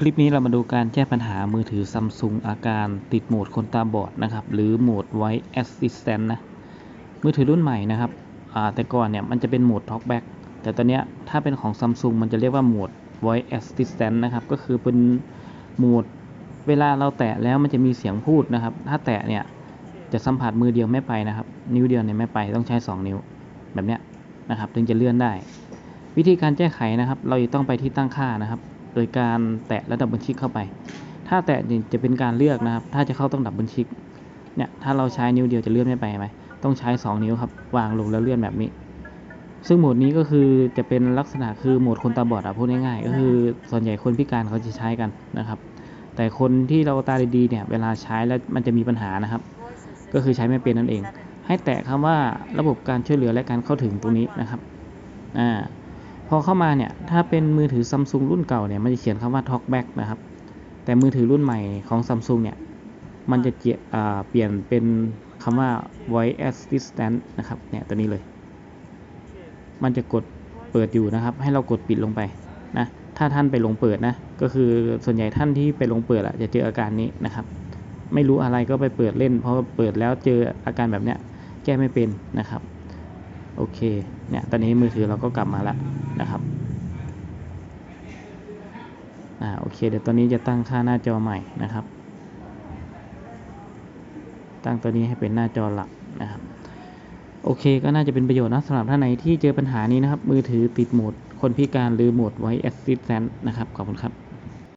คลิปนี้เรามาดูการแก้ปัญหามือถือซัมซุงอาการติดโหมดคนตาบอดนะครับ หรือโหมด Voice Assistant นะ มือถือรุ่นใหม่นะครับแต่ก่อนเนี่ยมันจะเป็นโหมด Talkback แต่ตอนนี้ถ้าเป็นของซัมซุงมันจะเรียกว่าโหมด Voice Assistant นะครับ ก็คือเป็นโหมดเวลาเราแตะแล้วมันจะมีเสียงพูดนะครับ ถ้าแตะเนี่ยจะสัมผัสมือเดียวไม่ไปนะครับ นิ้วเดียวเนี่ยไม่ไปต้องใช้ 2 นิ้วแบบเนี้ยนะครับ ถึงจะเลื่อนได้ วิธีการแก้ไขนะครับ เราจะต้องไปที่ตั้งค่านะครับ ดยการแตะและดับเบิลคลิกเข้าไป ถ้าแตะจะเป็นการเลือกนะครับ ถ้าจะเข้าต้องดับเบิลคลิกเนี่ยถ้าเราใช้นิ้วเดียวจะเลื่อนไม่ไปไหมต้องใช้ 2 นิ้วครับวางลงแล้วเลื่อนแบบนี้ ซึ่งโหมดนี้ก็คือจะเป็นลักษณะคือโหมดคนตาบอดอะพูดง่ายๆก็คือส่วนใหญ่คนพิการเขาจะใช้กันนะครับ แต่คนที่เราตาดีๆเนี่ยเวลาใช้แล้วมันจะมีปัญหานะครับ ก็คือใช้ไม่เป็นนั่นเอง ให้แตะคำว่าระบบการช่วยเหลือและการเข้าถึงตรงนี้นะครับอ่า พอเข้ามาเนี่ย ถ้าเป็นมือถือซัมซุงรุ่นเก่าเนี่ยมันจะเขียนคำว่า Talkback นะครับ แต่มือถือรุ่นใหม่ของซัมซุงเนี่ย มันจะเจเปลี่ยนเป็นคำว่า Voice Assistant นะครับเนี่ยตัวนี้เลย มันจะกดเปิดอยู่นะครับ ให้เรากดปิดลงไปนะถ้าท่านไปลงเปิดนะ ก็คือส่วนใหญ่ท่านที่ไปลงเปิดอะจะเจออาการนี้นะครับ ไม่รู้อะไรก็ไปเปิดเล่น เพราะเปิดแล้วเจออาการแบบเนี้ยแก้ไม่เป็นนะครับ โอเค เนี่ย ตอนนี้มือถือเราก็กลับมาแล้วนะครับ อ่า โอเค เดี๋ยวตอนนี้จะตั้งค่าหน้าจอใหม่นะครับ ตั้งตัวนี้ให้เป็นหน้าจอหลักนะครับ โอเค ก็น่าจะเป็นประโยชน์นะสำหรับท่านไหนที่เจอปัญหานี้นะครับ มือถือติดโหมดคนพิการหรือโหมดไว้ Assistant นะครับ ขอบคุณครับ